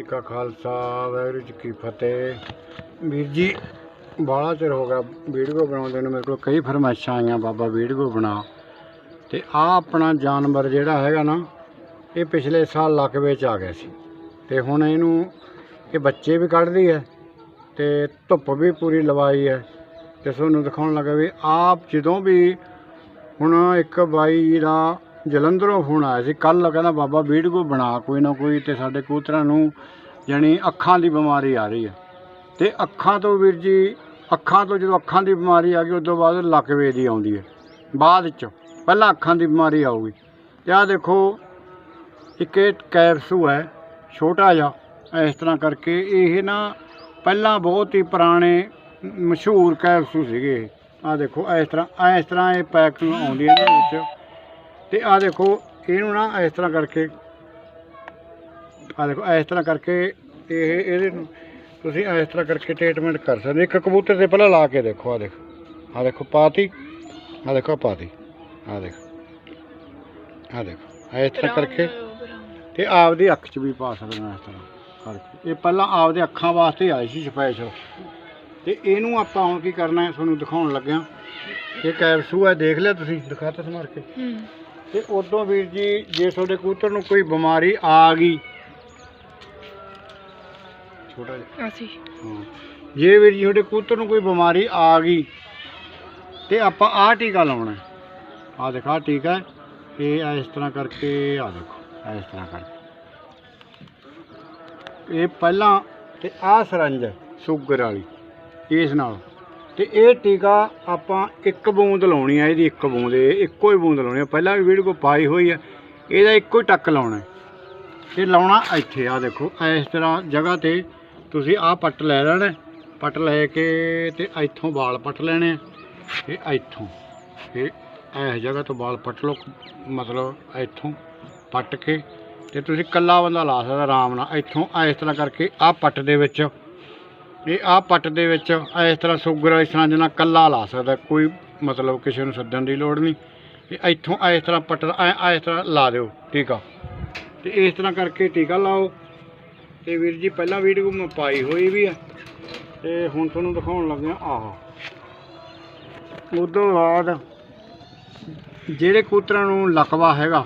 ਜੀ ਕਾ ਖਾਲਸਾ, ਵਾਹਿਗੁਰੂ ਜੀ ਕੀ ਫਤਿਹ। ਵੀਰ ਜੀ, ਬਾਹਲਾ ਚਿਰ ਹੋ ਗਿਆ ਵੀਡੀਓ ਬਣਾਉਂਦੇ ਨੂੰ, ਮੇਰੇ ਕੋਲ ਕਈ ਫਰਮਾਇਸ਼ਾਂ ਆਈਆਂ, ਬਾਬਾ ਵੀਡੀਓ ਬਣਾ। ਤੇ ਆ ਆਪਣਾ ਜਾਨਵਰ ਜਿਹੜਾ ਹੈਗਾ ਨਾ, ਇਹ ਪਿਛਲੇ ਸਾਲ ਲੱਕ ਵਿੱਚ ਆ ਗਿਆ ਸੀ। ਤੇ ਹੁਣ ਇਹਨੂੰ, ਇਹ ਬੱਚੇ ਵੀ ਕੱਢਦੀ ਹੈ, ਤੇ ਧੁੱਪ ਵੀ ਪੂਰੀ ਲਵਾਈ ਹੈ। ਤੇ ਤੁਹਾਨੂੰ ਦਿਖਾਉਣ ਲੱਗਾ ਵੀ ਆਪ ਜਦੋਂ ਵੀ ਹੁਣ ਇੱਕ ਬਾਈ ਦਾ ਜਲੰਧਰੋਂ ਫੋਨ ਆਇਆ ਸੀ। ਕੱਲ ਕਹਿੰਦਾ, ਬਾਬਾ ਵੀਡੀਓ ਬਣਾ, ਕੋਈ ਨਾ ਕੋਈ ਤੇ ਸਾਡੇ ਕੂਤਰਾਂ ਨੂੰ ਜਾਣੀ ਅੱਖਾਂ ਦੀ ਬਿਮਾਰੀ ਆ ਰਹੀ ਹੈ। ਤੇ ਅੱਖਾਂ ਤੋਂ ਵੀਰ ਜੀ, ਅੱਖਾਂ ਤੋਂ ਜਦੋਂ ਅੱਖਾਂ ਦੀ ਬਿਮਾਰੀ ਆ ਗਈ ਉਸ ਤੋਂ ਬਾਅਦ ਲਕਵੇ ਦੀ ਆਉਂਦੀ ਹੈ। ਬਾਅਦ ਚ, ਪਹਿਲਾਂ ਅੱਖਾਂ ਦੀ ਬਿਮਾਰੀ ਆਊਗੀ। ਤੇ ਆਹ ਦੇਖੋ, ਇੱਕ ਇਹ ਕੈਪਸੂ ਹੈ, ਛੋਟਾ ਜਿਹਾ, ਇਸ ਤਰ੍ਹਾਂ ਕਰਕੇ ਇਹ ਨਾ ਪਹਿਲਾਂ ਬਹੁਤ ਹੀ ਪੁਰਾਣੇ ਮਸ਼ਹੂਰ ਕੈਪਸੂ ਸੀਗੇ ਆਹ ਦੇਖੋ, ਇਸ ਤਰ੍ਹਾਂ ਇਸ ਤਰ੍ਹਾਂ ਇਹ ਪੈਕ ਆਉਂਦੀ ਹੈ ਇਹਦੇ ਵਿੱਚ। ਤੇ ਆਹ ਦੇਖੋ ਇਹਨੂੰ ਨਾ ਇਸ ਤਰ੍ਹਾਂ ਕਰਕੇ ਆਹ ਦੇਖੋ ਇਸ ਤਰ੍ਹਾਂ ਕਰਕੇ ਇਹ ਇਹਦੇ ਨੂੰ ਤੁਸੀਂ ਇਸ ਤਰ੍ਹਾਂ ਕਰਕੇ ਟ੍ਰੀਟਮੈਂਟ ਕਰ ਸਕਦੇ ਇੱਕ ਕਬੂਤਰ ਤੇ ਪਹਿਲਾਂ ਲਾ ਕੇ ਦੇਖੋ ਆਹ ਦੇਖੋ। ਆਹ ਦੇਖੋ ਪਾਤੀ। ਆਹ ਦੇਖੋ ਪਾਤੀ। ਆਹ ਦੇਖੋ। ਆਹ ਦੇਖੋ ਇਸ ਤਰ੍ਹਾਂ ਕਰਕੇ ਤੇ ਆਪਦੀ ਅੱਖ 'ਚ ਵੀ ਪਾ ਸਕਦੇ ਹਾਂ ਇਸ ਤਰ੍ਹਾਂ ਕਰਕੇ। ਇਹ ਪਹਿਲਾਂ ਆਪਦੇ ਅੱਖਾਂ ਵਾਸਤੇ ਆਈ ਸੀ ਸਪੈਸ਼ਲ ਤੇ ਇਹਨੂੰ ਆਪਾਂ ਹੁਣ ਕੀ ਕਰਨਾ ਹੈ ਤੁਹਾਨੂੰ ਦਿਖਾਉਣ ਲੱਗਿਆ। ਇਹ ਕੈਪਸੂ ਹੈ ਦੇਖ ਲਿਆ ਤੁਸੀਂ ਦਿਖਾਤਾ ਸਮਾਰ ਕੇ। ਤੇ ਉਦੋਂ ਵੀਰ ਜੀ ਜੇ ਤੁਹਾਡੇ ਕਬੂਤਰ ਨੂੰ ਕੋਈ ਬਿਮਾਰੀ ਆ ਗਈ। ਛੋਟਾ ਜਿਹਾ। ਅਸੀਂ ਹਾਂ। ਜੇ ਵੀਰ ਜੀ ਤੁਹਾਡੇ ਕਬੂਤਰ ਨੂੰ ਕੋਈ ਬਿਮਾਰੀ ਆ ਗਈ ਤੇ ਆਪਾਂ ਆਹ ਟੀਕਾ ਲਾਉਣਾ ਆ ਦੇਖਾ ਟੀਕਾ। ਇਹ ਇਸ ਤਰ੍ਹਾਂ ਕਰਕੇ ਆ ਦੇਖੋ ਇਸ ਤਰ੍ਹਾਂ ਕਰਕੇ। ਇਹ ਪਹਿਲਾਂ ਤੇ ਆਹ ਸਰੰਜ ਸ਼ੂਗਰ ਵਾਲੀ ਇਸ ਨਾਲ। ਤੇ ਇਹ ਟੀਕਾ ਆਪਾਂ ਇੱਕ ਬੂੰਦ ਲਾਉਣੀ ਆ, ਇਹਦੀ ਇੱਕ ਬੂੰਦ ਇੱਕੋ ਹੀ ਬੂੰਦ ਲਾਉਣੀ ਆ। ਪਹਿਲਾਂ ਵੀ ਵੀਡੀਓ ਪਾਈ ਹੋਈ ਹੈ ਇਹਦਾ ਇੱਕੋ ਹੀ ਟੱਕ ਲਾਉਣਾ ਹੈ। ਤੇ ਲਾਉਣਾ ਇੱਥੇ ਆ ਦੇਖੋ ਇਸ ਤਰ੍ਹਾਂ ਜਗ੍ਹਾ ਤੇ ਤੁਸੀਂ ਆਹ ਪੱਟ ਲੈ ਲੈਣਾ ਪੱਟ ਲੈ ਕੇ ਤੇ ਇੱਥੋਂ ਵਾਲ ਪੱਟ ਲੈਣੇ ਆ, ਤੇ ਇੱਥੋਂ ਇਹ ਇਸ ਜਗ੍ਹਾ ਤੋਂ ਵਾਲ ਪੱਟ ਲਓ, ਮਤਲਬ ਇੱਥੋਂ ਪੱਟ ਕੇ, ਤੇ ਤੁਸੀਂ ਕੱਲਾ ਬੰਦਾ ਲਾ ਸਕਦਾ ਆਰਾਮ ਨਾਲ। ਇੱਥੋਂ ਇਸ ਤਰ੍ਹਾਂ ਕਰਕੇ ਆਹ ਪੱਟ ਦੇ ਵਿੱਚ ਇਹ ਆਹ ਪੱਟ ਦੇ ਵਿੱਚ ਇਸ ਤਰ੍ਹਾਂ ਸ਼ੂਗਰ ਇਸ ਤਰ੍ਹਾਂ ਜਿਹਾ ਕੱਲਾ ਲਾ ਸਕਦਾ, ਕੋਈ ਮਤਲਬ ਕਿਸੇ ਨੂੰ ਸੱਦਣ ਦੀ ਲੋੜ ਨਹੀਂ। ਇਹ ਇੱਥੋਂ ਇਸ ਤਰ੍ਹਾਂ ਪੱਟ ਐ ਇਸ ਤਰ੍ਹਾਂ ਲਾ ਦਿਓ ਟੀਕਾ ਤੇ ਇਸ ਤਰ੍ਹਾਂ ਕਰਕੇ ਟੀਕਾ ਲਾਓ। ਤੇ ਵੀਰ ਜੀ, ਪਹਿਲਾਂ ਵੀਡੀਓ ਮੈਂ ਪਾਈ ਹੋਈ ਵੀ ਆ। ਤੇ ਹੁਣ ਤੁਹਾਨੂੰ ਦਿਖਾਉਣ ਲੱਗਿਆ ਆਹ। ਉਦੋਂ ਬਾਅਦ ਜਿਹੜੇ ਕੂਤਰਾਂ ਨੂੰ ਲਕਵਾ ਹੈਗਾ,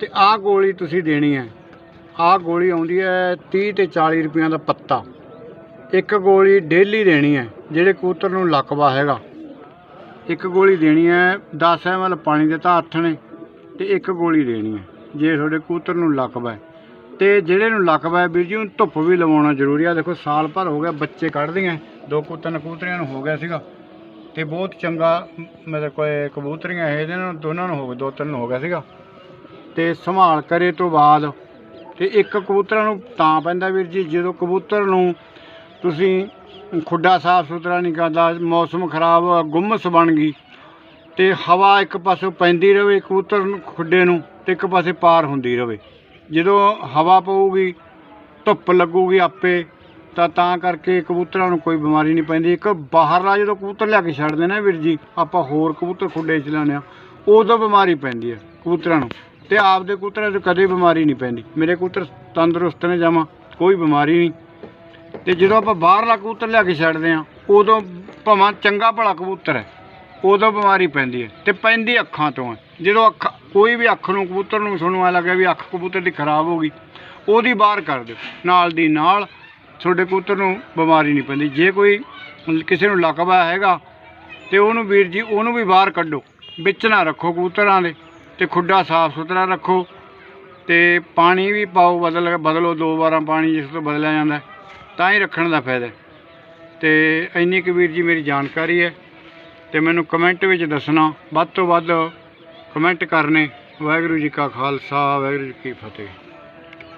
ਤੇ ਆਹ ਗੋਲੀ ਤੁਸੀਂ ਦੇਣੀ ਹੈ। ਆਹ ਗੋਲੀ ਆਉਂਦੀ ਹੈ 30 ਤੇ 40 ਰੁਪਈਆਂ ਦਾ ਪੱਤਾ। ਇੱਕ ਗੋਲੀ ਡੇਲੀ ਦੇਣੀ ਹੈ, ਜਿਹੜੇ ਕੂਤਰ ਨੂੰ ਲਕਵਾ ਹੈਗਾ। ਇੱਕ ਗੋਲੀ ਦੇਣੀ ਹੈ 10 ml ਪਾਣੀ ਦੇ ਤਾਂ ਹੱਥ ਨੇ, ਤੇ ਇੱਕ ਗੋਲੀ ਦੇਣੀ ਹੈ, ਜੇ ਤੁਹਾਡੇ ਕੂਤਰ ਨੂੰ ਲਕਵਾ ਹੈ। ਤੇ ਜਿਹੜੇ ਨੂੰ ਲਕਵਾ ਹੈ, ਵੀਰ ਜੀ, ਉਹਨੂੰ ਧੁੱਪ ਵੀ ਲਵਾਉਣਾ ਜ਼ਰੂਰੀ ਆ ਦੇਖੋ, ਸਾਲ ਭਰ ਹੋ ਗਿਆ, ਬੱਚੇ ਕੱਢਦੀਆਂ ਦੋ ਕੁ ਤਿੰਨ ਕਬੂਤਰੀਆਂ ਨੂੰ ਹੋ ਗਿਆ ਸੀਗਾ। ਤੇ ਬਹੁਤ ਚੰਗਾ ਮਤਲਬ ਕੋਈ ਕੋਲੇ ਕਬੂਤਰੀਆਂ ਇਹ ਇਹਨਾਂ ਨੂੰ, ਦੋਨਾਂ ਨੂੰ ਹੋ ਗਏ ਦੋ ਤਿੰਨ ਨੂੰ ਹੋ ਗਿਆ ਸੀਗਾ। ਤੇ ਸੰਭਾਲ ਕਰੇ ਤੋਂ ਬਾਅਦ, ਤੇ ਇੱਕ ਕਬੂਤਰਾਂ ਨੂੰ ਤਾਂ ਪੈਂਦਾ ਵੀਰ ਜੀ, ਜਦੋਂ ਕਬੂਤਰ ਨੂੰ ਤੁਸੀਂ ਖੁੱਡਾ ਸਾਫ਼ ਸੁਥਰਾ ਨਹੀਂ ਕਰਦਾ, ਮੌਸਮ ਖਰਾਬ, ਗੁੰਮਸ ਬਣ ਗਈ ਤੇ ਹਵਾ ਇੱਕ ਪਾਸੇ ਪੈਂਦੀ ਰਵੇ, ਕਬੂਤਰ ਨੂੰ, ਖੁੱਡੇ ਨੂੰ ਤੇ ਇੱਕ ਪਾਸੇ ਪਾਰ ਹੁੰਦੀ ਰਵੇ। ਜਦੋਂ ਹਵਾ ਪਊਗੀ, ਧੁੱਪ ਲੱਗੂਗੀ ਆਪੇ, ਤਾਂ ਤਾਂ ਕਰਕੇ ਕਬੂਤਰਾਂ ਨੂੰ ਕੋਈ ਬਿਮਾਰੀ ਨਹੀਂ ਪੈਂਦੀ। ਇੱਕ ਬਾਹਰਲਾ ਜਦੋਂ ਕਬੂਤਰ ਲਿਆ ਕੇ ਛੱਡਦੇ ਨਾ ਵੀਰ ਜੀ, ਆਪਾਂ ਹੋਰ ਕਬੂਤਰ ਖੁੱਡੇ 'ਚ ਲਾਉਂਦੇ ਆ ਉਦੋਂ ਬਿਮਾਰੀ ਪੈਂਦੀ ਹੈ ਕਬੂਤਰਾਂ ਨੂੰ। ਤੇ ਆਪਦੇ ਕਬੂਤਰਾਂ 'ਚ ਕਦੇ ਬਿਮਾਰੀ ਨਹੀਂ ਪੈਂਦੀ। ਮੇਰੇ ਕਬੂਤਰ ਤੰਦਰੁਸਤ ਨੇ ਜਾਵਾਂ ਕੋਈ ਬਿਮਾਰੀ ਨਹੀਂ। ਤੇ ਜਦੋਂ ਆਪਾਂ ਬਾਹਰਲਾ ਕਬੂਤਰ ਲਿਆ ਕੇ ਛੱਡਦੇ ਆ ਉਦੋਂ ਭਾਵੇਂ ਚੰਗਾ ਭਲਾ ਕਬੂਤਰ ਹੈ, ਉਦੋਂ ਬਿਮਾਰੀ ਪੈਂਦੀ ਹੈ ਤੇ ਪੈਂਦੀ ਅੱਖਾਂ ਤੋਂ ਹੈ। ਜਦੋਂ ਅੱਖ, ਕੋਈ ਵੀ ਅੱਖ ਨੂੰ, ਕਬੂਤਰ ਨੂੰ ਤੁਹਾਨੂੰ ਐ ਲੱਗਿਆ ਵੀ ਅੱਖ ਕਬੂਤਰ ਦੀ ਖਰਾਬ ਹੋ ਗਈ, ਉਹਦੀ ਬਾਹਰ ਕਰ ਦਿਓ। ਨਾਲ ਦੀ ਨਾਲ ਤੁਹਾਡੇ ਕਬੂਤਰ ਨੂੰ ਬਿਮਾਰੀ ਨਹੀਂ ਪੈਂਦੀ। ਜੇ ਕੋਈ ਕਿਸੇ ਨੂੰ ਲਕਵਾ ਹੈਗਾ ਤੇ ਉਹਨੂੰ ਵੀਰ ਜੀ, ਉਹਨੂੰ ਵੀ ਬਾਹਰ ਕੱਢੋ। ਵਿੱਚ ਨਾ ਰੱਖੋ ਕਬੂਤਰਾਂ ਦੇ ਤੇ ਖੁੱਡਾ ਸਾਫ਼ ਸੁਥਰਾ ਰੱਖੋ ਤੇ ਪਾਣੀ ਵੀ ਪਾਓ, ਬਦਲ, ਬਦਲੋ ਦੋ ਵਾਰਾਂ ਪਾਣੀ, ਜਿਸ ਤੋਂ ਬਦਲਿਆ ਜਾਂਦਾ ਤਾਂ ਹੀ ਰੱਖਣ ਦਾ ਫਾਇਦਾ। ਹੈ। ਤੇ ਇੰਨੀ ਕੁ ਵੀਰ ਜੀ ਮੇਰੀ ਜਾਣਕਾਰੀ ਹੈ ਤੇ ਮੈਨੂੰ ਕਮੈਂਟ ਵਿੱਚ ਦੱਸਣਾ। ਵੱਧ ਤੋਂ ਵੱਧ ਕਮੈਂਟ ਕਰਨੇ। ਵਾਹਿਗੁਰੂ ਜੀ ਕਾ ਖਾਲਸਾ, ਵਾਹਿਗੁਰੂ ਜੀ ਕੀ ਫਤਿਹ।